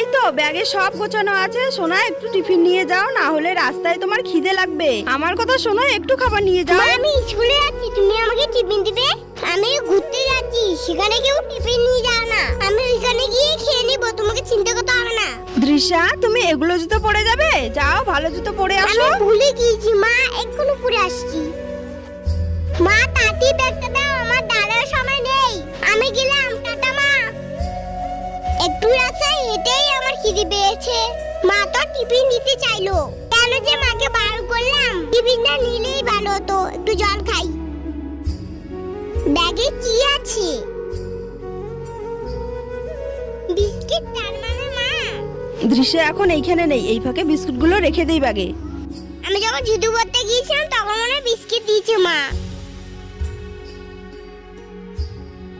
এই তো ব্যাগে সব গোছানো আছে। সোনা একটু টিফিন নিয়ে যাও না হলে রাস্তায় তোমার খিদে লাগবে। আমার কথা শোনো একটু খাবার নিয়ে যাও। আমি স্কুলে যাচ্ছি তুমি আমাকে টিফিন দিবে? আমি ঘুরতে যাচ্ছি সেখানে কেউ টিফিন নিয়ে যাও না। আমি ওইখানে গিয়ে খেয়ে নিবো তোমাকে চিন্তা করতে হবে না। দৃশ্যা তুমি এগুলো জুতো পরে যাবে? যাও ভালো জুতো পরে আসো। আমি ভুলে গিয়েছি মা এক্ষুনি পরে আসছি। মা তাতি ব্যাগটা দাও আমার দাঁড়ার সময় নেই। আমি গেলাম টাটা মা। একটু আমার খিদে পেয়েছে। মা তো টিফিন নিতে চাইলো। কেন যে মাকে বার করলাম? টিফিনটা নিলেই ভালো হতো। একটু জল খাই। ব্যাগে কি আছে? বিস্কিট তার মানে মা? দৃশ্য এখন এইখানে নেই। এই ফাঁকে বিস্কুটগুলো রেখে দিই ব্যাগে আমি যখন ঝুটু করতে গিয়েছিলাম তখন মনে বিস্কিট দিয়েছে মা।